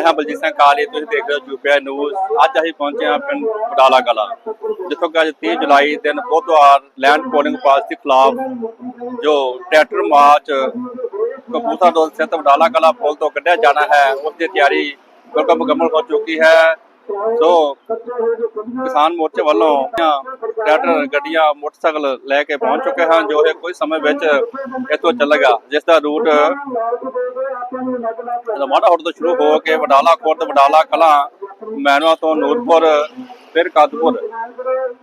ਮੈਂ ਹਾਂ ਬਲਜੀਤ ਸਿੰਘ ਕਾਲੀ ਤੁਸੀਂ ਦੇਖ ਰਹੇ ਹੋ ਯੂਪੀਆ ਨਿਊਜ਼। ਅੱਜ ਅਸੀਂ ਪਹੁੰਚੇ ਹਾਂ ਪਿੰਡ ਬਡਾਲਾ ਕਲਾ ਜਿੱਥੋਂ ਕਿ ਅੱਜ 30 ਜੁਲਾਈ ਦਿਨ ਬੁੱਧਵਾਰ ਲੈਂਡ ਪੋਲਿੰਗ ਪਾਲਿਸੀ ਖਿਲਾਫ ਜੋ ਟਰੈਕਟਰ ਮਾਰਚ ਕਪੂਰਥਲਾ ਤੋਂ ਸਥਿਤ ਬਡਾਲਾ ਕਲਾ ਪੁਲ ਤੋਂ ਕੱਢਿਆ ਜਾਣਾ ਹੈ, ਉਸ ਦੀ ਤਿਆਰੀ ਬਿਲਕੁਲ ਮੁਕੰਮਲ ਹੋ ਚੁੱਕੀ ਹੈ। ਸੋ ਕਿਸਾਨ ਮੋਰਚੇ ਵੱਲੋਂ ਟਰੈਕਟਰ ਗੱਡੀਆਂ ਮੋਟਰਸਾਈਕਲ ਲੈ ਕੇ ਪਹੁੰਚ ਚੁੱਕੇ ਹਨ ਜੋ ਇਹ ਕੋਈ ਸਮੇਂ ਵਿੱਚ ਇੱਥੋਂ ਚੱਲੇਗਾ ਜਿਸ ਦਾ ਰੂਟ ਮਾੜਾ ਹੌਟ ਤੋਂ ਸ਼ੁਰੂ ਹੋ ਕੇ ਵਡਾਲਾ ਕੋਟ ਵਡਾਲਾ ਕਲਾਂ ਮੈਨਵਾ ਤੋਂ ਨੂਰਪੁਰ ਫਿਰ ਕਾਦਪੁਰ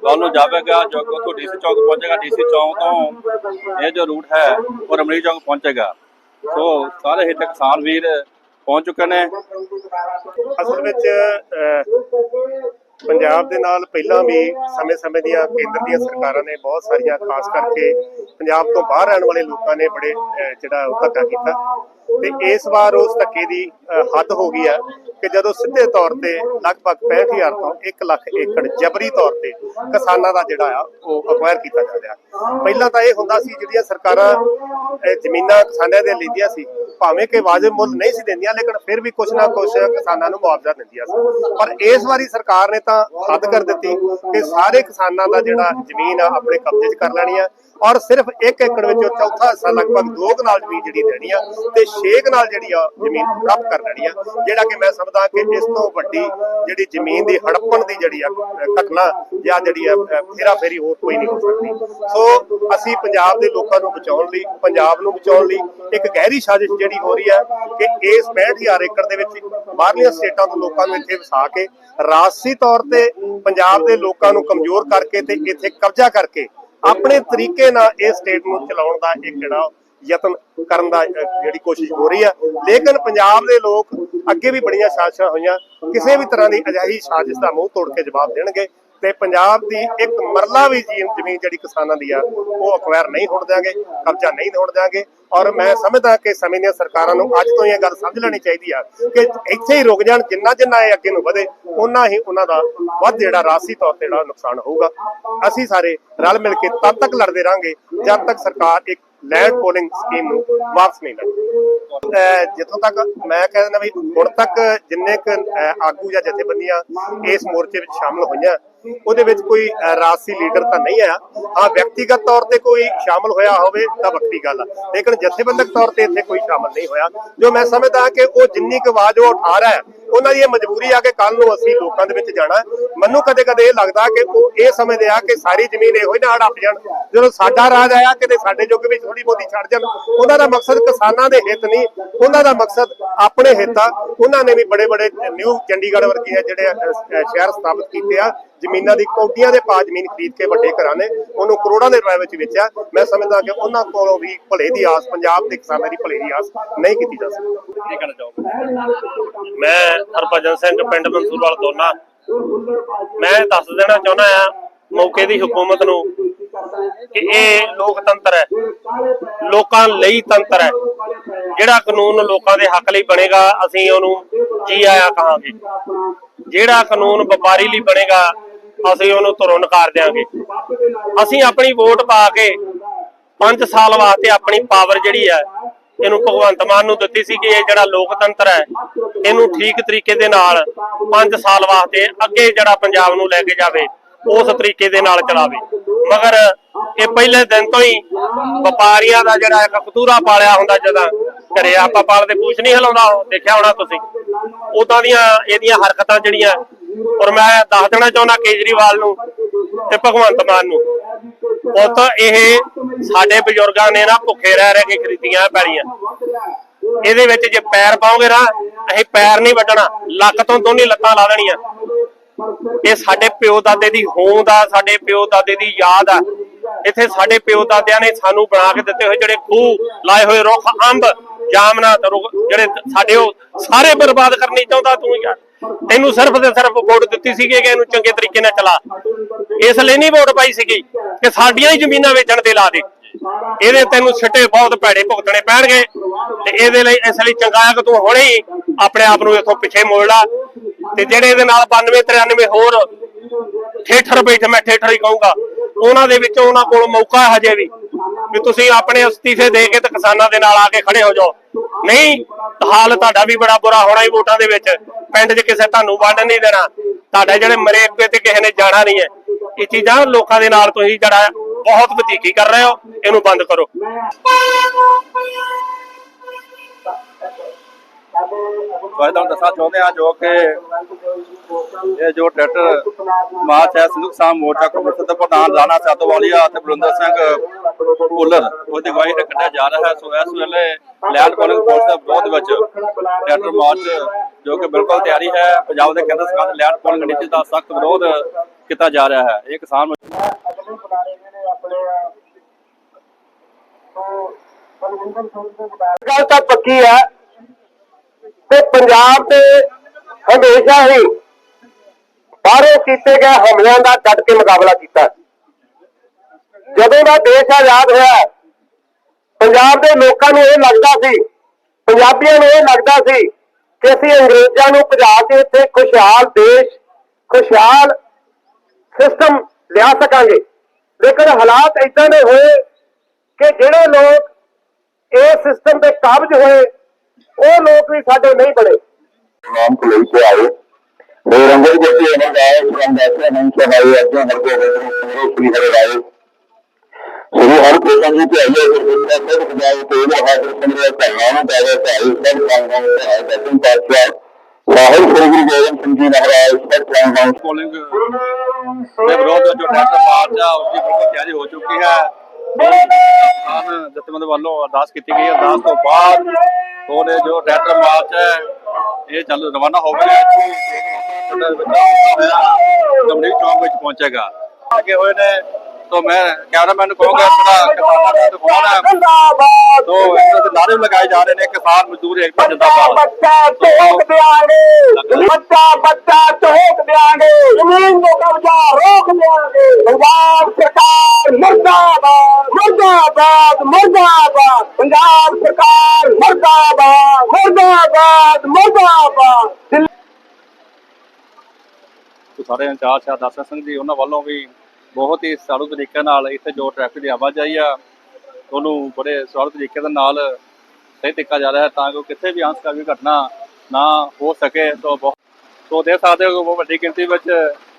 ਵੱਲ ਨੂੰ ਜਾਵੇਗਾ ਜੋ ਕਿ ਉੱਥੋਂ ਡੀਸੀ ਚੌਕ ਪਹੁੰਚੇਗਾ ਡੀਸੀ ਚੌਕ ਤੋਂ ਇਹ ਜੋ ਰੂਟ ਹੈ ਉਹ ਰਮਣੀ ਚੌਕ ਪਹੁੰਚੇਗਾ। ਸੋ ਸਾਰੇ ਹਿੱਤ ਕਿਸਾਨ ਵੀਰ ਪਹੁੰਚ ਚੁੱਕੇ ਨੇ। ਅਸਲ ਵਿੱਚ ਪੰਜਾਬ ਦੇ ਨਾਲ ਪਹਿਲਾਂ ਵੀ ਸਮੇਂ-ਸਮੇਂ ਦੀਆਂ ਕੇਂਦਰ ਦੀਆਂ ਸਰਕਾਰਾਂ ਨੇ ਬਹੁਤ ਸਾਰੀਆਂ, ਖਾਸ ਕਰਕੇ ਪੰਜਾਬ ਤੋਂ ਬਾਹਰ ਰਹਿਣ ਵਾਲੇ ਲੋਕਾਂ ਨੇ ਬੜੇ ਜਿਹੜਾ ਧੱਕਾ ਕੀਤਾ। ਤੇ ਇਸ ਵਾਰ ਉਸ ਧੱਕੇ ਦੀ ਹੱਦ ਹੋ ਗਈ ਹੈ ਕਿ ਜਦੋਂ ਸਿੱਧੇ ਤੌਰ ਤੇ ਲਗਭਗ 65000 ਤੋਂ 1 ਲੱਖ ਏਕੜ ਜਬਰੀ ਤੌਰ ਤੇ ਕਿਸਾਨਾਂ ਦਾ ਜਿਹੜਾ ਆ, ਉਹ ਅਕਵਾਇਰ ਕੀਤਾ ਜਾ ਰਿਹਾ। ਪਹਿਲਾਂ ਤਾਂ ਇਹ ਹੁੰਦਾ ਸੀ ਜਿਹੜੀਆਂ ਸਰਕਾਰਾਂ ਜ਼ਮੀਨਾਂ ਕਿਸਾਨਾਂ ਦੇ ਲੈਂਦੀਆਂ ਸੀ, ਭਾਵੇਂ ਕਿ ਵਾਜਬ ਮੁੱਲ ਨਹੀਂ ਸੀ ਦਿੰਦੀਆਂ, ਲੇਕਿਨ ਫਿਰ ਵੀ ਕੁਛ ਨਾ ਕੁਛ ਕਿਸਾਨਾਂ ਨੂੰ ਮੁਆਵਜ਼ਾ ਦਿੰਦੀਆਂ ਸੀ। ਪਰ ਇਸ ਵਾਰੀ ਸਰਕਾਰ ਨੇ ਤਾਂ ਹੱਦ ਕਰ ਦਿੱਤੀ ਕਿ ਸਾਰੇ ਕਿਸਾਨਾਂ ਦਾ ਜਿਹੜਾ ਜ਼ਮੀਨ ਆ, ਆਪਣੇ ਕਬਜ਼ੇ 'ਚ ਕਰ ਲੈਣੀ ਆ। ਔਰ ਸਿਰਫ 1 ਏਕੜ ਵਿੱਚੋਂ ਚੌਥਾ ਹਿੱਸਾ ਲਗਭਗ ਦੋ ਕਨਾਲ ਜ਼ਮੀਨ ਜਿਹੜੀ ਦੇਣੀ ਆ ਤੇ 6 ਕਨਾਲ ਜਿਹੜੀ ਆ ਜ਼ਮੀਨ ਪ੍ਰਾਪਤ ਕਰ ਲੈਣੀ ਆ। ਜਿਹੜਾ ਕਿ ਮੈਂ ਸਮਝਦਾ ਕਿ ਇਸ ਤੋਂ ਵੱਡੀ ਜਿਹੜੀ ਜ਼ਮੀਨ ਦੀ ਹੜੱਪਣ ਦੀ ਜਿਹੜੀ ਆ ਘਟਨਾ ਜਾਂ ਜਿਹੜੀ ਆ ਫੇਰਾ ਫੇਰੀ ਹੋਰ ਕੋਈ ਨਹੀਂ ਹੋ ਸਕਦੀ। ਸੋ ਅਸੀਂ ਪੰਜਾਬ ਦੇ ਲੋਕਾਂ ਨੂੰ ਬਚਾਉਣ ਲਈ, ਪੰਜਾਬ ਨੂੰ ਬਚਾਉਣ ਲਈ ਇੱਕ ਗਹਿਰੀ ਸਾਜ਼ਿਸ਼ ਜਿਹੜੀ ਹੋ ਰਹੀ ਹੈ ਕਿ ਇਸ 65000 ਏਕੜ ਦੇ ਵਿੱਚ ਬਾਹਰਲੀਆਂ ਸਟੇਟਾਂ ਤੋਂ ਲੋਕਾਂ ਨੂੰ ਇੱਥੇ ਵਸਾ ਕੇ ਰਾਜਸੀ ਤੌਰ ਤੇ ਪੰਜਾਬ ਦੇ ਲੋਕਾਂ ਨੂੰ ਕਮਜ਼ੋਰ ਕਰਕੇ ਤੇ ਇੱਥੇ ਕਬਜ਼ਾ ਕਰਕੇ ਆਪਣੇ ਤਰੀਕੇ ਨਾਲ ਇਹ ਸਟੇਟ ਨੂੰ ਚਲਾਉਣ ਦਾ ਇੱਕ ਜਿਹੜਾ ਯਤਨ ਕਰਨ ਦਾ ਜਿਹੜੀ ਕੋਸ਼ਿਸ਼ ਹੋ ਰਹੀ ਆ। ਲੇਕਿਨ ਪੰਜਾਬ ਦੇ ਲੋਕ ਅੱਗੇ ਵੀ ਬੜੀਆਂ ਸਾਜ਼ਿਸ਼ਾਂ ਹੋਈਆਂ। ਕਿਸੇ ਵੀ ਤਰ੍ਹਾਂ ਦੀ ਅਜਿਹੀ ਸਾਜ਼ਿਸ਼ ਦਾ ਮੂੰਹ ਤੋੜ ਕੇ ਜਵਾਬ ਦੇਣਗੇ। ਤੇ ਪੰਜਾਬ ਦੀ ਇੱਕ ਮਰਲਾ ਵੀ ਜ਼ਮੀਨ ਜਿਹੜੀ ਕਿਸਾਨਾਂ ਦੀ ਆ, ਉਹ ਅਕਵਾਇਰ ਨਹੀਂ ਹੋਣ ਦਿਆਂਗੇ, ਕਬਜ਼ਾ ਨਹੀਂ ਹੋਣ ਦਿਆਂਗੇ। ਔਰ ਮੈਂ ਸਮਝਦਾ ਕਿ ਸਮੇਂ ਦੀਆਂ ਸਰਕਾਰਾਂ ਨੂੰ ਅੱਜ ਤੋਂ ਇਹ ਗੱਲ ਸਮਝ ਲੈਣੀ ਚਾਹੀਦੀ ਆ ਕਿ ਇੱਥੇ ਹੀ ਰੁਕ ਜਾਣ, ਜਿੰਨਾ ਜਿੰਨਾ ਇਹ ਅੱਗੇ ਨੂੰ ਵਧੇ ਉਹਨਾਂ ਹੀ ਉਹਨਾਂ ਦਾ ਵੱਧ ਜਿਹੜਾ ਰਾਸੀ ਤੌਰ ਤੇ ਜਿਹੜਾ ਨੁਕਸਾਨ ਹੋਊਗਾ। ਅਸੀਂ ਸਾਰੇ ਰਲ ਮਿਲ ਕੇ ਤਦ ਤੱਕ ਲੜਦੇ ਰਹਾਂਗੇ ਜਦ ਤੱਕ ਸਰਕਾਰ ਇੱਕ ਲੈਂਡ ਪੋਲਿੰਗ ਸਕੀਮ ਨੂੰ ਵਾਪਸ ਨਹੀਂ ਲੈਂਦੀ। ਅਹ ਜਿੱਥੋਂ ਤੱਕ ਮੈਂ ਕਹਿੰਦਾ ਵੀ ਹੁਣ ਤੱਕ ਜਿੰਨੇ ਕ ਆਗੂ ਜਾਂ ਜਥੇਬੰਦੀਆਂ ਇਸ ਮੋਰਚੇ ਵਿੱਚ ਸ਼ਾਮਲ ਹੋਈਆਂ ਉਹਦੇ ਵਿੱਚ ਕੋਈ ਰਾਜਸੀ ਲੀਡਰ ਤਾਂ ਨਹੀਂ ਆਇਆ। ਹਾਂ ਵਿਅਕਤੀਗਤ ਤੌਰ ਤੇ ਕੋਈ ਸ਼ਾਮਲ ਹੋਇਆ ਹੋਵੇ ਤਾਂ ਵੱਖਰੀ ਗੱਲ ਆ। ਲੇਕਿਨ ਜਥੇਬੰਦਕ ਤੌਰ ਤੇ ਇੱਥੇ ਕੋਈ ਸ਼ਾਮਲ ਨਹੀਂ ਹੋਇਆ। ਜੋ ਮੈਂ ਸਮਝਦਾ ਕਿ ਉਹ ਜਿੰਨੀ ਕੁ ਆਵਾਜ਼ ਉਹ ਉਠਾ ਰਿਹਾ ਹੈ, ਉਹਨਾਂ ਦੀ ਇਹ ਮਜਬੂਰੀ ਆ ਕਿ ਕੱਲ ਨੂੰ ਅਸੀਂ ਲੋਕਾਂ ਦੇ ਵਿੱਚ ਜਾਣਾ ਮੈਨੂੰ ਕਦੇ ਕਦੇ ਇਹ ਲੱਗਦਾ ਕਿ ਉਹ ਇਹ ਸਮਝਦੇ ਆ ਕਿ ਸਾਰੀ ਜ਼ਮੀਨ ਇਹੋ ਹੀ ਨਾ ਹੜਪ ਜਾਣ। ਜਦੋਂ ਸਾਡਾ ਰਾਜ ਆਇਆ, ਕਿਤੇ ਸਾਡੇ ਜੁਗ ਵਿੱਚ ਥੋੜੀ ਬਹੁਤੀ ਛੱਡ ਜਾਣ। ਉਹਨਾਂ ਦਾ ਮਕਸਦ ਕਿਸਾਨਾਂ ਦੇ ਹਿੱਤ ਨਹੀਂ, ਉਹਨਾਂ ਦਾ ਮਕਸਦ ਆਪਣੇ ਹਿੱਤ ਆ। ਉਹਨਾਂ ਨੇ ਵੀ ਬੜੇ ਬੜੇ ਨਿਊ ਚੰਡੀਗੜ੍ਹ ਵਰਗੇ ਜਿਹੜੇ ਸ਼ਹਿਰ ਸਥਾਪਿਤ ਕੀਤੇ ਆ। ਜ਼ਮੀਨਾਂ ਦੀ ਕੋਟੀਆਂ ਦੇ ਪਾ ਜ਼ਮੀਨ ਖਰੀਦ ਕੇ ਵੱਡੇ ਘਰਾਂ ਨੇ, ਉਹਨੂੰ ਕਰੋੜਾਂ ਦੇ ਰੁਪਏ ਵਿੱਚ ਵੇਚਿਆ। ਮੈਂ ਸਮਝਦਾ ਕਿ ਉਹਨਾਂ ਕੋਲੋਂ ਵੀ ਭਲੇ ਦੀ ਆਸ, ਪੰਜਾਬ ਦੇ ਕਿਸਾਨਾਂ ਦੀ ਭਲੇ ਦੀ ਆਸ ਨਹੀਂ ਕੀਤੀ ਜਾ ਸਕਦੀ। ਕੀ ਕਹਿਣਾ ਚਾਹੋਗੇ? ਮੈਂ ਹਰਭਜਨ ਸਿੰਘ, ਪਿੰਡ ਮਨਸੂਰਵਾਲ, ਦੋਨਾ। ਮੈਂ ਦੱਸ ਦੇਣਾ ਚਾਹੁੰਦਾ ਆ ਮੌਕੇ ਦੀ ਹਕੂਮਤ ਨੂੰ ਕਿ ਇਹ ਲੋਕਤੰਤਰ ਹੈ। ਲੋਕਾਂ ਲਈ ਤੰਤਰ ਹੈ। ਜਿਹੜਾ ਕਾਨੂੰਨ ਲੋਕਾਂ ਦੇ ਹੱਕ ਲਈ ਬਣੇਗਾ, ਅਸੀਂ ਉਹਨੂੰ ਜੀ ਆਇਆ ਕਹਾਂਗੇ। ਜਿਹੜਾ ਕਾਨੂੰਨ ਵਪਾਰੀ ਲਈ ਬਣੇਗਾ ਅਸੀਂ ਉਹਨੂੰ ਤੁਰੋਂ ਨਕਾਰ ਦਿਆਂਗੇ। ਅਸੀਂ ਆਪਣੀ ਵੋਟ ਪਾ ਕੇ 5 ਸਾਲ ਵਾਸਤੇ ਆਪਣੀ ਪਾਵਰ ਜਿਹੜੀ ਹੈ, ਇਹਨੂੰ ਭਗਵੰਤ ਮਾਨ ਨੂੰ ਦਿੱਤੀ ਸੀ ਕਿ ਇਹ ਜਿਹੜਾ ਲੋਕਤੰਤਰ ਹੈ, ਇਹਨੂੰ ਠੀਕ ਤਰੀਕੇ ਦੇ ਨਾਲ 5 ਸਾਲ ਵਾਸਤੇ ਅੱਗੇ ਜਿਹੜਾ ਪੰਜਾਬ ਨੂੰ ਲੈ ਕੇ ਜਾਵੇ, ਉਸ ਤਰੀਕੇ ਦੇ ਨਾਲ ਚਲਾਵੇ। ਮਗਰ ਇਹ ਪਹਿਲੇ ਦਿਨ ਤੋਂ ਹੀ ਵਪਾਰੀਆਂ ਦਾ ਜਿਹੜਾ ਇੱਕ ਕਤੂਰਾ ਪਾਲਿਆ ਹੁੰਦਾ ਜਦੋਂ ਘਰੇ ਆਪਾਂ ਪਾਲਦੇ, ਪੂਛ ਨਹੀਂ ਹਿਲਾਉਂਦਾ ਦੇਖਿਆ ਹੋਣਾ ਤੁਸੀਂ। ਉਦਾਂ ਦੀਆਂ ਇਹਦੀਆਂ ਹਰਕਤਾਂ ਜਿਹੜੀਆਂ ਔਰ ਮੈਂ ਦੱਸ ਦੇਣਾ ਚਾਹੁੰਦਾ ਕੇਜਰੀਵਾਲ ਨੂੰ ਤੇ ਭਗਵੰਤ ਮਾਨ ਨੂੰ। ਪੁੱਤ, ਇਹ ਸਾਡੇ ਬਜ਼ੁਰਗਾਂ ਨੇ ਨਾ ਭੁੱਖੇ ਰਹਿ ਰਹਿ ਕੇ ਖਰੀਦੀਆਂ ਪੈਲੀਆਂ ਇਹਦੇ ਵਿੱਚ ਜੇ ਪੈਰ ਪਾਓਗੇ ਨਾ, ਅਸੀਂ ਪੈਰ ਨਹੀਂ ਵੱਢਣਾ, ਲੱਕ ਤੋਂ ਦੋਨੇ ਲੱਤਾਂ ਲਾ ਦੇਣੀਆਂ। ਇਹ ਸਾਡੇ ਪਿਓ ਦਾਦੇ ਦੀ ਹੋਂਦ ਆ, ਸਾਡੇ ਪਿਓ ਦਾਦੇ ਦੀ ਯਾਦ ਆ। ਇੱਥੇ ਸਾਡੇ ਪਿਓ ਦਾਦਿਆਂ ਨੇ ਸਾਨੂੰ ਬਣਾ ਕੇ ਦਿੱਤੇ ਹੋਏ ਜਿਹੜੇ ਖੂਹ, ਲਾਏ ਹੋਏ ਰੁੱਖ, ਅੰਬ ਜਾਮਨਾ ਰੁੱਖ ਜਿਹੜੇ ਸਾਡੇ ਉਹ ਸਾਰੇ ਬਰਬਾਦ ਕਰਨੀ ਚਾਹੁੰਦਾ ਤੂੰ ਯਾਰ। ਤੈਨੂੰ ਸਿਰਫ ਤੇ ਸਿਰਫ ਵੋਟ ਦਿੱਤੀ ਸੀਗੀ ਕਿ ਇਹਨੂੰ ਚੰਗੇ ਤਰੀਕੇ ਨਾਲ ਚਲਾ। ਇਸ ਲਈ ਨਹੀਂ ਵੋਟ ਪਾਈ ਸੀਗੀ ਕਿ ਸਾਡੀਆਂ ਹੀ ਜ਼ਮੀਨਾਂ ਵੇਚਣ ਤੇ ਲਾ ਦੇ। ਇਹਦੇ ਤੈਨੂੰ ਸਿੱਟੇ ਬਹੁਤ ਭੈੜੇ ਭੁਗਤਣੇ ਪੈਣਗੇ ਤੇ ਇਹਦੇ ਲਈ ਇਸ ਲਈ ਚੰਗਾ ਹੈ ਕਿ ਤੂੰ ਹੁਣੇ ਹੀ ਆਪਣੇ ਆਪ ਨੂੰ ਇੱਥੋਂ ਪਿੱਛੇ ਮੋੜ ਲਾ। ਤੇ ਜਿਹੜੇ ਇਹਦੇ ਨਾਲ 92 93 ਹੋਰ ਠੇਠਰ ਬੈਠੇ, ਮੈਂ ਠੇਠਰ ਹੀ ਕਹੂੰਗਾ, ਉਹਨਾਂ ਦੇ ਵਿੱਚੋਂ ਉਹਨਾਂ ਕੋਲ ਮੌਕਾ ਹੈ ਹਜੇ ਵੀ ਵੀ ਤੁਸੀਂ ਆਪਣੇ ਅਸਤੀਫੇ ਦੇ ਕੇ ਤੇ ਕਿਸਾਨਾਂ ਦੇ ਨਾਲ ਆ ਕੇ ਖੜੇ ਹੋ ਜਾਓ। ਨਹੀਂ, ਹਾਲ ਤੁਹਾਡਾ ਵੀ ਬੜਾ ਬੁਰਾ ਹੋਣਾ ਹੀ ਵੋਟਾਂ ਦੇ ਵਿੱਚ। ਪਿੰਡ 'ਚ ਕਿਸੇ ਤੁਹਾਨੂੰ ਵੰਡ ਨਹੀਂ ਦੇਣਾ। ਤੁਹਾਡੇ ਜਿਹੜੇ ਮਰੇ ਅੱਗੇ ਤੇ ਕਿਸੇ ਨੇ ਜਾਣਾ ਨਹੀਂ ਹੈ। ਇਹ ਚੀਜ਼ਾਂ ਲੋਕਾਂ ਦੇ ਨਾਲ ਤੁਸੀਂ ਜਿਹੜਾ ਬਹੁਤ ਵਧੀਕੀ ਕਰ ਰਹੇ ਹੋ। ਇਹਨੂੰ ਬੰਦ ਕਰੋ। ਤੁਹਾਨੂੰ ਦੱਸਣਾ ਚਾਹੁੰਦੇ ਹਾਂ ਜੋ ਕਿ ਇਹ ਜੋ ਟਰੈਕਟਰ ਮਾਰਚ ਹੈ ਸੰਯੁਕਤ ਕਿਸਾਨ ਮੋਰਚਾ ਕਮੇਟੀ ਦੇ ਪ੍ਰਧਾਨ ਰਾਣਾ ਸਾਧੋਵਾਲੀਆ ਤੇ ਬਲਵਿੰਦਰ ਸਿੰਘ ਭੁੱਲਰ ਉਹਦੀ ਅਗਵਾਈ ਹੇਠ ਕੱਢਿਆ ਜਾ ਰਿਹਾ ਹੈ। ਸੋ ਇਸ ਵੇਲੇ ਲੈਂਡ ਪੋਲਿੰਗ ਫੋਰਸ ਦੇ ਵਿਰੋਧ ਵਿੱਚ ਟਰੈਕਟਰ ਮਾਰਚ ਜੋ ਕਿ ਬਿਲਕੁਲ ਤਿਆਰੀ ਹੈ। ਪੰਜਾਬ ਦੇ ਕੇਂਦਰ ਸਰਕਾਰ ਦੇ ਲੈਂਡ ਪੋਲਿੰਗ ਨੀਤੀ ਦਾ ਸਖਤ ਵਿਰੋਧ ਕੀਤਾ ਜਾ ਰਿਹਾ ਹੈ। ਇਹ ਕਿਸਾਨ ਗੱਲ ਤਾਂ ਪੱਕੀ ਹੈ ਤੇ ਪੰਜਾਬ ਤੇ ਹਮੇਸ਼ਾ ਹੀ ਬਾਹਰੋਂ ਕੀਤੇ ਗਏ ਹਮਲਿਆਂ ਦਾ ਡਟ ਕੇ ਮੁਕਾਬਲਾ ਕੀਤਾ। ਜਦੋਂ ਦਾ ਦੇਸ਼ ਆਜ਼ਾਦ ਹੋਇਆ ਪੰਜਾਬ ਦੇ ਲੋਕਾਂ ਨੂੰ ਇਹ ਲੱਗਦਾ ਸੀ ਪੰਜਾਬੀਆਂ ਨੂੰ ਇਹ ਲੱਗਦਾ ਸੀ ਕਿ ਅਸੀਂ ਅੰਗਰੇਜ਼ਾਂ ਨੂੰ ਭਜਾ ਕੇ ਇੱਥੇ ਖੁਸ਼ਹਾਲ ਦੇਸ਼, ਖੁਸ਼ਹਾਲ ਸਿਸਟਮ ਲਿਆ ਸਕਾਂਗੇ। ਲੇਕਿਨ ਹਾਲਾਤ ਇਦਾਂ ਦੇ ਹੋਏ ਕਿ ਜਿਹੜੇ ਲੋਕ ਇਹ ਸਿਸਟਮ ਤੇ ਕਾਬਜ ਹੋਏ, ਉਹ ਲੋਕ ਵੀ ਸਾਡੇ ਨਹੀਂ ਬਣੇ। ਨਾਮ ਕੋਲ ਕੇ ਆਏ। ਰੰਗੋ ਜੀ ਇਹਨਾਂ ਦਾ ਰੰਗਾਸਾ ਨਹੀਂ, ਸਹਾਈ ਅੱਜ ਹਰ ਕੋਈ ਰੋਸ਼ਨੀ ਕਰੇ ਆਏ ਉਹ ਹਰ ਕੋਈ ਨੂੰ ਪਿਆਰੇ ਗੁਰਦੁਆਰਾ ਸਾਹਿਬ ਖੁਦਾਈ ਕੋਲ ਹਾਜ਼ਰ ਸੰਗਤ ਭਾਈਆਂ ਨੂੰ ਦਾਵੇ ਭਾਈ ਸਭ ਸੰਗਤਾਂ ਨੂੰ ਹੈ। ਦਸਮ ਪਾਤਸ਼ਾਹ ਸਾਹਿਬ ਸ੍ਰੀ ਗੁਰੂ ਗੋਬਿੰਦ ਸਿੰਘ ਜੀ ਮਹਾਰਾਜ ਸਭ ਸੰਗਤਾਂ ਕਾਲਿੰਗ ਦੇ ਵਿਰੋਧ ਵਿੱਚ ਡਾਕਟਰ ਮਾਰਜਾ ਉਸ ਦੀ ਬਿਲਕੁਲ ਤਿਆਰੀ ਹੋ ਚੁੱਕੀ ਹੈ। ਜਥੇਬੰਦ ਵੱਲੋਂ ਅਰਦਾਸ ਕੀਤੀ ਗਈ ਅਰਦਾਸ ਤੋਂ ਬਾਅਦ ਉਹਨੇ ਜੋ ਡਾਕਟਰ ਮਾਰਚ ਹੈ, ਇਹ ਚੱਲ ਰਵਾਨਾ ਹੋ ਗਿਆ। ਇੱਥੋਂ ਕੰਪਨੀ ਚੌਂਕ ਵਿੱਚ ਪਹੁੰਚੇਗਾ। ਅੱਗੇ ਹੋਏ ਨੇ ਤੋਂ ਮੈਂ ਕੈਮਰਾਮੈਨ ਨੂੰ ਕਹੂੰਗਾ ਥੋੜਾ ਕਿਸਾਨਾਂ ਦਾ ਦਿਖਾਉਣ ਹੈ। ਜਿੰਦਾਬਾਦ। ਤੋਂ ਇਹਨਾਂ ਦੇ ਨਾਰੇ ਵੀ ਲਗਾਏ ਜਾ ਰਹੇ ਨੇ ਕਿਸਾਨ ਮਜ਼ਦੂਰ ਏਕਤਾ ਜਿੰਦਾਬਾਦ। ਬੱਚਾ ਟੋਕ ਦਿਆਂਗੇ ਬੱਚਾ ਬੱਚਾ ਟੋਕ ਦਿਆਂਗੇ ਜ਼ਮੀਨ ਨੂੰ ਕਬਜ਼ਾ ਰੋਕ ਦਿਆਂਗੇ। ਪੰਜਾਬ ਸਰਕਾਰ ਮਰਦਾਬਾਦ ਮਰਦਾਬਾਦ ਮਰਦਾਬਾਦ। ਪੰਜਾਬ ਸਰਕਾਰ ਮਰਦਾਬਾਦ ਮਰਦਾਬਾਦ ਮਰਦਾਬਾਦ। ਤੇ ਸਾਰੇ ਇੰਚਾਰਜ ਆ ਦਰਸ਼ਨ ਸਿੰਘ ਜੀ ਉਹਨਾਂ ਵੱਲੋਂ ਵੀ ਬਹੁਤ ਹੀ ਸਾਰੂ ਤਰੀਕੇ ਨਾਲ ਇੱਥੇ ਜੋ ਟ੍ਰੈਫਿਕ ਦੀ ਆਵਾਜਾਈ ਆ, ਉਹਨੂੰ ਬੜੇ ਸਾਰੂ ਤਰੀਕੇ ਦੇ ਨਾਲ ਸਹੀ ਤਰੀਕਾ ਜਾ ਰਿਹਾ ਹੈ ਤਾਂ ਕਿ ਕਿਸੇ ਵੀ ਅੰਸ਼ ਵੀ ਘਟਨਾ ਨਾ ਹੋ ਸਕੇ। ਤੋਂ ਬਹੁਤ ਤੋਂ ਦੇਖ ਸਕਦੇ ਹੋ ਕਿ ਬਹੁਤ ਵੱਡੀ ਗਿਣਤੀ ਵਿੱਚ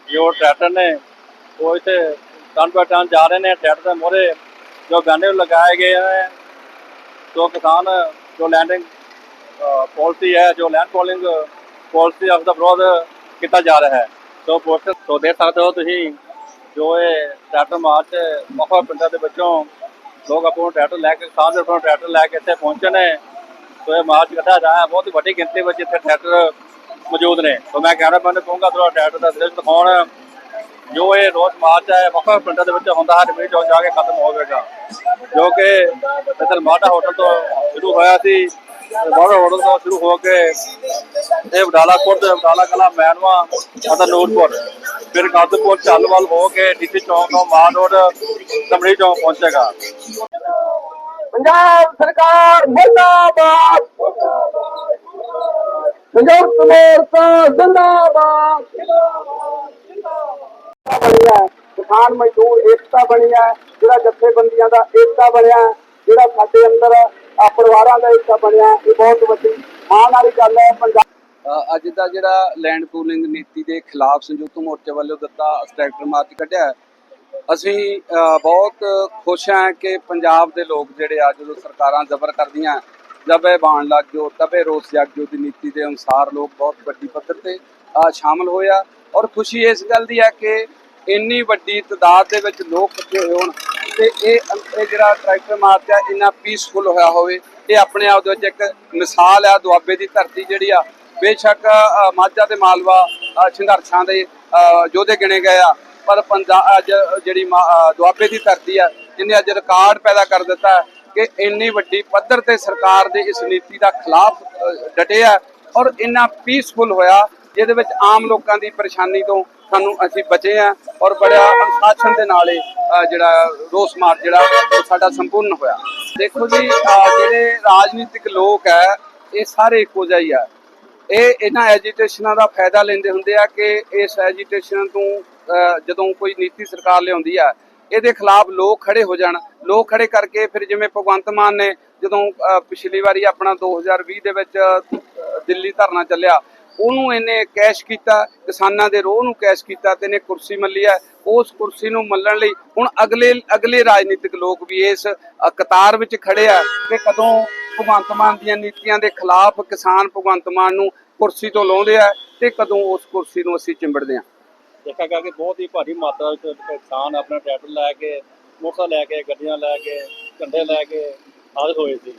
ਜੋ ਟਰੈਕਟਰ ਨੇ, ਉਹ ਇੱਥੇ ਟਨ ਬਾਈ ਟਨ ਜਾ ਰਹੇ ਨੇ। ਟਰੈਕਟਰ ਦੇ ਮੋਰੇ ਜੋ ਗਾਨੇ ਲਗਾਏ ਗਏ ਨੇ ਜੋ ਕਿਸਾਨ, ਜੋ ਲੈਂਡਿੰਗ ਪਾਲਿਸੀ ਹੈ, ਜੋ ਲੈਂਡ ਪੋਲਿੰਗ ਪਾਲਿਸੀ ਆਫ ਦਾ ਵਿਰੋਧ ਕੀਤਾ ਜਾ ਰਿਹਾ ਹੈ। ਸੋ ਪੋਸਟਰ ਤੋਂ ਦੇਖ ਸਕਦੇ ਹੋ ਤੁਸੀਂ ਜੋ ਇਹ ਟਰੈਕਟਰ ਮਾਰਚ ਮਖਾ ਪਿੰਡਾਂ ਦੇ ਵਿੱਚੋਂ ਲੋਕ ਆਪਣਾ ਟਰੈਕਟਰ ਲੈ ਕੇ ਕਿਸਾਨ ਦੇ ਆਪਣਾ ਟਰੈਕਟਰ ਲੈ ਕੇ ਇੱਥੇ ਪਹੁੰਚੇ ਨੇ। ਸੋ ਇਹ ਮਾਰਚ ਕੱਢਿਆ ਜਾ ਬਹੁਤ ਹੀ ਵੱਡੀ ਗਿਣਤੀ ਵਿੱਚ ਇੱਥੇ ਟਰੈਕਟਰ ਮੌਜੂਦ ਨੇ। ਸੋ ਮੈਂ ਕਹਿਣਾ, ਮੈਂ ਕਹੂੰਗਾ ਥੋੜਾ ਟਰੈਕਟਰ ਦਾ ਦ੍ਰਿਸ਼ ਦਿਖਾਉਣ। ਜੋ ਇਹ ਰੋਸ ਮਾਰਚ ਹੈ ਵੱਖ ਪਿੰਡਾਂ ਦੇ ਵਿੱਚ ਹੁੰਦਾ ਹੈ ਰਮੀਰ ਜਾ ਕੇ ਖਤਮ ਹੋਵੇਗਾ ਜੋ ਕਿ ਇਧਰ ਮਾਟਾ ਹੋਟਲ ਤੋਂ ਸ਼ੁਰੂ ਹੋਇਆ ਸੀ। ਤੇ ਮਾਟਾ ਤੋਂ ਸ਼ੁਰੂ ਹੋ ਕੇ ਇਹ ਬਡਾਲਾ ਕੋਟ ਬਡਾਲਾ ਕਲਾ ਮੈਨਵਾ ਅਤੇ ਨੂਰਪੁਰ, ਫਿਰ ਕਾਦਪੁਰ ਚੱਲਵਾਲ ਹੋ ਕੇ ਡੀਸੀ ਚੌਕ ਤੋਂ ਮਾਨ ਰੋਡ ਕਮੜੀ ਚੌਕ ਪਹੁੰਚੇਗਾ। ਪੰਜਾਬ ਸਰਕਾਰ ਮੁਰਦਾਬਾਦ। ਸੰਯੁਕਤ ਮੋਰਚਾ ਜਿੰਦਾਬਾਦ। ਬਣਿਆ ਕਿਸਾਨ ਮਜ਼ਦੂਰ ਏਕਤਾ ਬਣਿਆ ਜਿਹੜਾ ਜਥੇਬੰਦੀਆਂ ਦਾ ਏਕਤਾ ਬਣਿਆ, ਜਿਹੜਾ ਸਾਡੇ ਅੰਦਰ ਪਰਿਵਾਰਾਂ ਦਾ ਏਕਤਾ ਬਣਿਆ ਇਹ ਬਹੁਤ ਵੱਡੀ ਮਾਣ ਵਾਲੀ ਗੱਲ ਹੈ ਪੰਜਾਬ ਅੱਜ ਦਾ ਜਿਹੜਾ ਲੈਂਡ ਪੂਲਿੰਗ ਨੀਤੀ ਦੇ ਖਿਲਾਫ ਸੰਯੁਕਤ ਮੋਰਚੇ ਵੱਲੋਂ ਦਿੱਤਾ ਸਟ੍ਰੈਕਟਰ ਮਾਰਚ ਕੱਢਿਆ ਅਸੀਂ ਬਹੁਤ ਖੁਸ਼ ਹਾਂ ਕਿ ਪੰਜਾਬ ਦੇ ਲੋਕ ਜਿਹੜੇ ਆ ਜਦੋਂ ਸਰਕਾਰਾਂ ਜ਼ਬਰ ਕਰਦੀਆਂ ਜਬੇ ਬਾਣ ਲੱਗ ਜੋ ਤਬੇ ਰੋਸ ਜਾਗ ਜੋ ਦੀ ਨੀਤੀ ਦੇ ਅਨੁਸਾਰ ਲੋਕ ਬਹੁਤ ਵੱਡੀ ਪੱਧਰ ਤੇ ਅ, ਸ਼ਾਮਲ ਹੋਇਆ ਔਰ ਖੁਸ਼ੀ ਇਸ ਗੱਲ ਦੀ ਹੈ ਕਿ ਇੰਨੀ ਵੱਡੀ ਤਦਾਦ ਦੇ ਵਿੱਚ ਲੋਕ ਇਕੱਠੇ ਹੋਏ ਹੋਣ ਤੇ ਇਹ ਇਹ ਜਿਹੜਾ ਟਰੈਕਟਰ ਮਾਰਚ ਆ ਇੰਨਾ ਪੀਸਫੁਲ ਹੋਇਆ ਹੋਵੇ ਇਹ ਆਪਣੇ ਆਪ ਦੇ ਵਿੱਚ ਇੱਕ ਮਿਸਾਲ ਆ ਦੁਆਬੇ ਦੀ ਧਰਤੀ ਜਿਹੜੀ ਆ ਬੇਸ਼ੱਕ ਮਾਝਾ ਤੇ ਮਾਲਵਾ ਸੰਘਰਸ਼ਾਂ ਦੇ ਯੋਧੇ ਗਿਣੇ ਗਏ ਆ ਪਰ ਪੰਜਾਬ ਅੱਜ ਜਿਹੜੀ ਮਾ- ਦੁਆਬੇ ਦੀ ਧਰਤੀ ਆ ਜਿਹਨੇ ਅੱਜ ਰਿਕਾਰਡ ਪੈਦਾ ਕਰ ਦਿੱਤਾ ਹੈ ਕਿ ਇੰਨੀ ਵੱਡੀ ਪੱਧਰ ਤੇ ਸਰਕਾਰ ਦੇ ਇਸ ਨੀਤੀ ਦਾ ਖਿਲਾਫ ਅ, ਡਟੇ ਆ ਔਰ ਇੰਨਾ ਪੀਸਫੁਲ ਹੋਇਆ ਜਿਹਦੇ ਵਿੱਚ ਆਮ ਲੋਕਾਂ ਦੀ ਪਰੇਸ਼ਾਨੀ ਤੋਂ ਸਾਨੂੰ ਅਸੀਂ ਬਚੇ ਆ ਔਰ ਬੜਾ ਅਨੁਸ਼ਾਸਨ ਦੇ ਨਾਲ ਇਹ ਜਿਹੜਾ ਰੋਸ ਮਾਰਚ ਜਿਹੜਾ ਉਹ ਸਾਡਾ ਸੰਪੂਰਨ ਹੋਇਆ। ਦੇਖੋ ਜੀ ਜਿਹੜੇ ਰਾਜਨੀਤਿਕ ਲੋਕ ਹੈ, ਇਹ ਸਾਰੇ ਇੱਕੋ ਜਿਹਾ ਹੀ ਆ। ਇਹ ਇਹਨਾਂ ਐਜੀਟੇਸ਼ਨਾਂ ਦਾ ਫਾਇਦਾ ਲੈਂਦੇ ਹੁੰਦੇ ਆ ਕਿ ਇਸ ਐਜੀਟੇਸ਼ਨ ਤੋਂ ਜਦੋਂ ਕੋਈ ਨੀਤੀ ਸਰਕਾਰ ਲਿਆਉਂਦੀ ਆ, ਇਹਦੇ ਖਿਲਾਫ ਲੋਕ ਖੜੇ ਹੋ ਜਾਣ। ਲੋਕ ਖੜੇ ਕਰਕੇ ਫਿਰ ਜਿਵੇਂ ਭਗਵੰਤ ਮਾਨ ਨੇ ਜਦੋਂ ਪਿਛਲੀ ਵਾਰੀ ਆਪਣਾ 2020 ਦੇ ਵਿੱਚ ਦਿੱਲੀ ਧਰਨਾ ਚੱਲਿਆ ਉਹਨੂੰ ਇਹਨੇ ਕੈਸ਼ ਕੀਤਾ, ਕਿਸਾਨਾਂ ਦੇ ਰੋਹ ਨੂੰ ਕੈਸ਼ ਕੀਤਾ ਤੇ ਇਹਨੇ ਕੁਰਸੀ ਮੱਲੀ ਹੈ। ਉਸ ਕੁਰਸੀ ਨੂੰ ਮੱਲਣ ਲਈ ਹੁਣ ਅਗਲੇ ਅਗਲੇ ਰਾਜਨੀਤਿਕ ਲੋਕ ਵੀ ਇਸ ਕਤਾਰ ਵਿੱਚ ਖੜੇ ਆ ਕਿ ਕਦੋਂ ਭਗਵੰਤ ਮਾਨ ਦੀਆਂ ਨੀਤੀਆਂ ਦੇ ਖਿਲਾਫ ਕਿਸਾਨ ਭਗਵੰਤ ਮਾਨ ਨੂੰ ਕੁਰਸੀ ਤੋਂ ਲਾਉਂਦੇ ਆ ਤੇ ਕਦੋਂ ਉਸ ਕੁਰਸੀ ਨੂੰ ਅਸੀਂ ਚਿੰਬੜਦੇ ਆ। ਦੇਖਿਆ ਗਿਆ ਕਿ ਬਹੁਤ ਹੀ ਭਾਰੀ ਮਾਤਰਾ ਵਿੱਚ ਕਿਸਾਨ ਆਪਣਾ ਟਰੈਕਟਰ ਲੈ ਕੇ, ਮੋਟਰ ਲੈ ਕੇ, ਗੱਡੀਆਂ ਲੈ ਕੇ ਝੰਡੇ ਲੈ ਕੇ ਹਾਜ਼ਰ ਹੋਏ ਸੀ।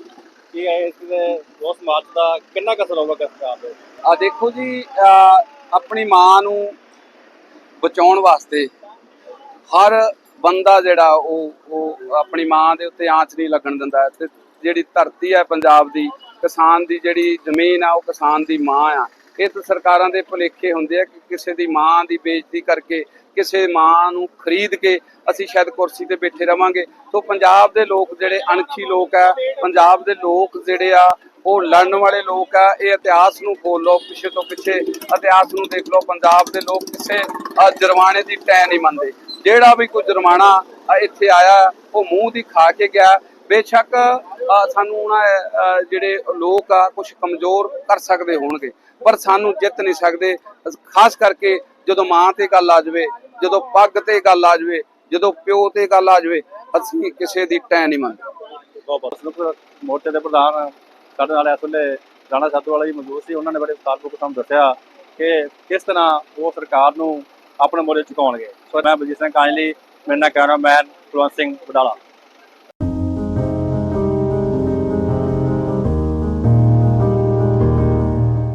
ਕੀ ਇਸ ਦੇ ਉਸ ਮਾਰਚ ਦਾ ਕਿੰਨਾ ਕਸਰ ਹੋਊਗਾ ਕਿਸਾਨ ਦੇ ਆ ਦੇਖੋ ਜੀ ਆਪਣੀ ਮਾਂ ਨੂੰ ਬਚਾਉਣ ਵਾਸਤੇ ਹਰ ਬੰਦਾ ਜਿਹੜਾ ਉਹ ਉਹ ਆਪਣੀ ਮਾਂ ਦੇ ਉੱਤੇ ਆਂਚ ਨਹੀਂ ਲੱਗਣ ਦਿੰਦਾ। ਤੇ ਜਿਹੜੀ ਧਰਤੀ ਹੈ ਪੰਜਾਬ ਦੀ, ਕਿਸਾਨ ਦੀ ਜਿਹੜੀ ਜ਼ਮੀਨ ਆ, ਉਹ ਕਿਸਾਨ ਦੀ ਮਾਂ ਆ। ਇਹ ਤਾਂ ਸਰਕਾਰਾਂ ਦੇ ਭੁਲੇਖੇ ਹੁੰਦੇ ਆ ਕਿ ਕਿਸੇ ਦੀ ਮਾਂ ਦੀ ਬੇਇੱਜ਼ਤੀ ਕਰਕੇ ਕਿਸੇ ਮਾਂ ਨੂੰ ਖਰੀਦ ਕੇ ਅਸੀਂ ਸ਼ਾਇਦ ਕੁਰਸੀ ਤੇ ਬੈਠੇ ਰਵਾਂਗੇ। ਸੋ ਪੰਜਾਬ ਦੇ ਲੋਕ ਜਿਹੜੇ ਅਣਖੀ ਲੋਕ ਆ, ਪੰਜਾਬ ਦੇ ਲੋਕ ਜਿਹੜੇ ਆ ਉਹ ਲੜਨ ਵਾਲੇ ਲੋਕ ਆ, ਇਹ ਇਤਿਹਾਸ ਨੂੰ ਖੋਲ ਲਓ, ਪਿੱਛੇ ਤੋਂ ਪਿੱਛੇ ਇਤਿਹਾਸ ਨੂੰ ਦੇਖ ਲਓ, ਪੰਜਾਬ ਦੇ ਲੋਕ ਕਿਸੇ ਜੁਰਮਾਨੇ ਦੀ ਟੈ ਨਹੀਂ ਮੰਨਦੇ। ਜਿਹੜਾ ਵੀ ਕੋਈ ਜੁਰਮਾਨਾ ਇੱਥੇ ਆਇਆ, ਉਹ ਮੂੰਹ ਦੀ ਖਾ ਕੇ ਗਿਆ। ਬੇਸ਼ੱਕ ਸਾਨੂੰ ਉਹਨਾਂ ਜਿਹੜੇ ਲੋਕ ਆ ਕੁਝ ਕਮਜ਼ੋਰ ਕਰ ਸਕਦੇ ਹੋਣਗੇ, ਪਰ ਸਾਨੂੰ ਜਿੱਤ ਨਹੀਂ ਸਕਦੇ। ਖਾਸ ਕਰਕੇ ਜਦੋਂ ਮਾਂ ਤੇ ਗੱਲ ਆ ਜਾਵੇ, ਜਦੋਂ ਪੱਗ ਤੇ ਗੱਲ ਆ ਜਾਵੇ, ਜਦੋਂ ਪਿਓ ਤੇ ਗੱਲ ਆ ਜਾਵੇ, ਅਸੀਂ ਕਿਸੇ ਦੀ ਟੈ ਨਹੀਂ ਮੰਨਦੇ। ਮੋਰਚੇ ਦੇ ਪ੍ਰਧਾਨ ਸਾਡੇ ਨਾਲ ਇਸ ਵੇਲੇ ਰਾਣਾ ਸਾਧੂ ਵਾਲਾ ਜੀ ਮੌਜੂਦ ਸੀ। ਉਹਨਾਂ ਨੇ ਬੜੇ ਵਿਸਥਾਰਪੂਰਵਕ ਸਾਨੂੰ ਦੱਸਿਆ ਕਿ ਕਿਸ ਤਰ੍ਹਾਂ ਉਹ ਸਰਕਾਰ ਨੂੰ ਆਪਣੇ ਮੋਰੇ ਚੁਕਾਉਣਗੇ ਸੋ ਮੈਂ ਬਲਜੀਤ ਸਿੰਘ ਕਾਂਜਲੀ, ਮੇਰੇ ਨਾਲ ਕੈਮਰਾਮੈਨ ਕੁਲਵੰਤ ਸਿੰਘ ਵਡਾਲਾ।